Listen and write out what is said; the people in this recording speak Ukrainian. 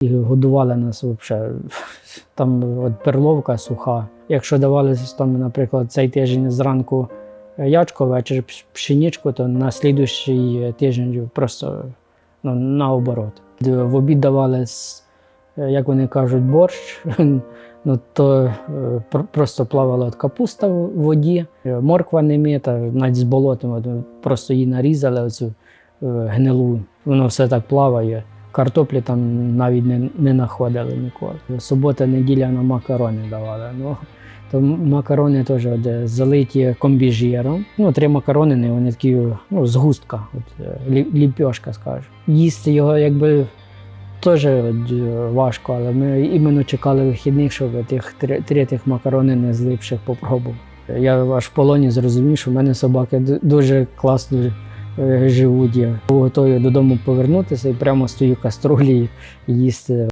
І годували нас взагалі. Там от перловка суха. Якщо давали там, наприклад, цей тиждень зранку ячко, ввечері пш- пшеничку, то на слідуючий тиждень просто ну, наоборот. В обід давали, як вони кажуть, борщ. Ну, то е, просто плавала от капуста в воді, е, морква не мита, навіть з болотом от, просто її нарізали, оцю е, гнилу. Воно все так плаває. Картоплі там навіть не, не знаходили ніколи. Субота, неділя на макарони давали. Ну, то макарони теж от, е, залиті комбіжіром. Ну, три макарони, вони такі, ну, згустка, от, е, ліпьошка, скажу. Їсти його якби теж е, важко, але ми іменно чекали вихідних, щоб тих три, тих макарони не злипших попробував. Я аж в полоні зрозумів, що в мене собаки дуже класно живуть. Я готовий додому повернутися і прямо стою каструлі їсти